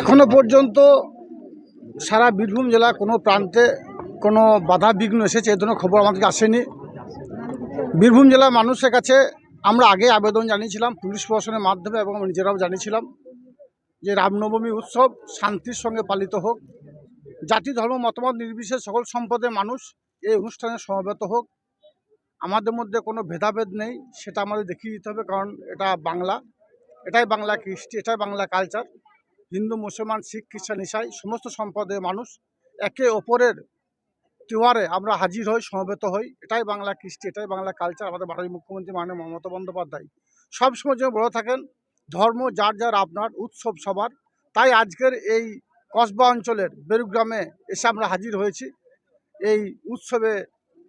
এখনও পর্যন্ত সারা বীরভূম জেলা কোনো প্রান্তে কোনো বাধা বিঘ্ন এসেছে, এ ধরনের খবর আমাদের আসেনি। বীরভূম জেলার মানুষের কাছে আমরা আগে আবেদন জানিয়েছিলাম, পুলিশ প্রশাসনের মাধ্যমে এবং নিজেরাও জানিয়েছিলাম যে রামনবমী উৎসব শান্তির সঙ্গে পালিত হোক, জাতি, ধর্ম, মতামত নির্বিশেষে সকল সম্পদের মানুষ এই অনুষ্ঠানে সমবেত হোক। আমাদের মধ্যে কোনো ভেদাভেদ নেই, সেটা আমাদের দেখিয়ে দিতে হবে, কারণ এটা বাংলা। এটাই বাংলা কৃষ্টি, এটাই বাংলা কালচার হিন্দু, মুসলমান, শিখ, খ্রিস্টান, ইসাই, সমস্ত সম্প্রদায়ের মানুষ একে অপরের তিওয়ারে আমরা হাজির হই, সমবেত হই। এটাই বাংলা কৃষ্টি, এটাই বাংলা কালচার আমাদের ভারতীয় মুখ্যমন্ত্রী মাননীয় মমতা বন্দ্যোপাধ্যায়। সবসময় যেন বলে থাকেন, ধর্ম যার যার আপনার, উৎসব সবার। তাই আজকের এই কসবা অঞ্চলের বেরুগ্রামে এসে আমরা হাজির হয়েছি। এই উৎসবে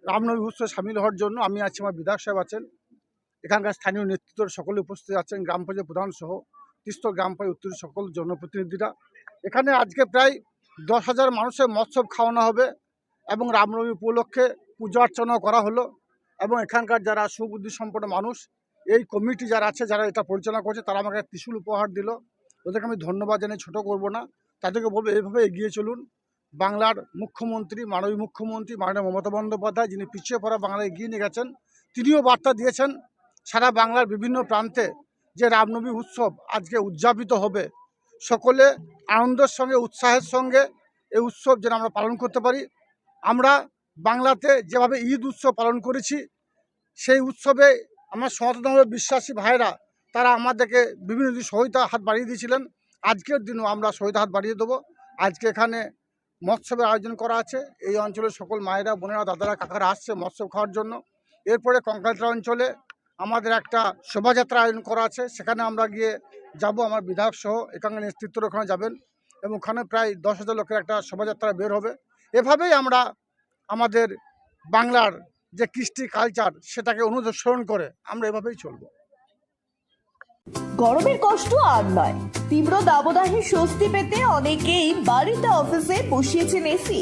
রামনবী উৎসবে সামিল হওয়ার জন্য আমি আছি, আমার বিধায়ক সাহেব আছেন। এখানকার স্থানীয় নেতৃত্বের সকলে উপস্থিত আছেন, গ্রাম পঞ্চায়েত প্রধান সহ তিস্ত গ্রাম পঞ্চায়েত উত্তর সকল জনপ্রতিনিধিরা। এখানে আজকে প্রায় দশ হাজার মানুষের মৎসব খাওয়ানো হবে এবং রামনবমী উপলক্ষে পূজা অর্চনাও করা হলো এবং এখানকার যারা সুবুদ্ধি সম্পন্ন মানুষ, এই কমিটি যারা আছে, যারা এটা পরিচালনা করছে, তারা আমাকে ত্রিশুল উপহার দিল। ওদেরকে আমি ধন্যবাদ জানিয়ে ছোটো করব না। তাদেরকে বলব, এইভাবে এগিয়ে চলুন। বাংলার মুখ্যমন্ত্রী, মাননীয় মুখ্যমন্ত্রী, মাননীয় মমতা বন্দ্যোপাধ্যায়, যিনি পিছিয়ে পড়া বাংলায় এগিয়ে নিয়ে গেছেন, তিনিও বার্তা দিয়েছেন সারা বাংলার বিভিন্ন প্রান্তে যে রামনবমী উৎসব আজকে উদযাপিত হবে, সকলে আনন্দের সঙ্গে, উৎসাহের সঙ্গে এই উৎসব যেন আমরা পালন করতে পারি। আমরা বাংলাতে যেভাবে ঈদ উৎসব পালন করেছি, সেই উৎসবে আমার সনাতনভাবে বিশ্বাসী ভাইরা তারা আমাদেরকে বিভিন্ন দিন সহিতা হাত বাড়িয়ে দিয়েছিলেন। আজকের দিনও আমরা সহিতা হাত বাড়িয়ে দেবো। আজকে এখানে মৎসবের আয়োজন করা আছে। এই অঞ্চলের সকল মায়েরা, বোনেরা, দাদারা, কাকারা আসছে মৎস্য খাওয়ার জন্য। এরপরে কঙ্কালতলা অঞ্চলে আমাদের একটা শোভাযাত্রা আয়োজন করা আছে, সেখানে আমরা গিয়ে যাব, আমার বিধায়ক সহ এখানকার নেতৃত্বরা ওখানে যাবেন এবং ওখানে প্রায় দশ হাজার লোকের একটা শোভাযাত্রা বের হবে। এভাবেই আমরা আমাদের বাংলার যে কৃষ্টি কালচার সেটাকে অনুসরণ করে আমরা এভাবেই চলবো। গরমের কষ্ট আর নয়। তীব্র দাবদাহে স্বস্তি পেতে অনেকেই বাড়িতে অফিসে বসিয়েছেন এসি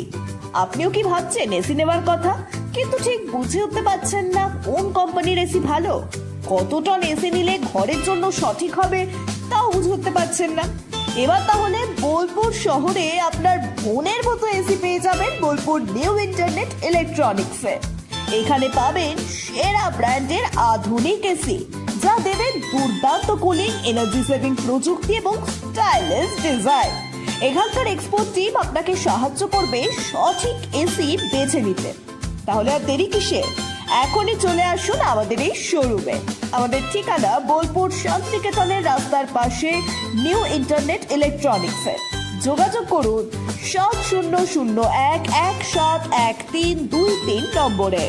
আপনিও কি ভাবছেন এসি নেওয়ার কথা? কিন্তু ঠিক বুঝে উঠতে পারছেন না কোন কোম্পানির এসি ভালো, কত টন এসি নিলে ঘরের জন্য সঠিক হবে তাও বুঝে উঠতে পারছেন না। এবার তাহলে বোলপুর শহরে আপনার বোনের মতো এসি পেয়ে যাবেন বোলপুর নিউ ইন্টারনেট ইলেকট্রনিক্সে। এখানে পাবেন সেরা ব্র্যান্ডের আধুনিক এসি, যা দেবে দুর্দান্ত কুলিং, এনার্জি সেভিং প্রযুক্তি এবং স্টাইলিশ ডিজাইন। এখানকার এক্সপোর্ট টিম আপনাকে সাহায্য করবে সঠিক এসি বেছে নিতে। তাহলে আর দেরি কিসে এখনই চলে আসুন আমাদের এই শোরুমে আমাদের ঠিকানা বোলপুর শান্তিনিকেতনের রাস্তার পাশে নিউ ইন্টারনেট ইলেকট্রনিক্সে যোগাযোগ করুন সাত শূন্য শূন্য এক এক সাত এক তিন দুই তিন নম্বরে।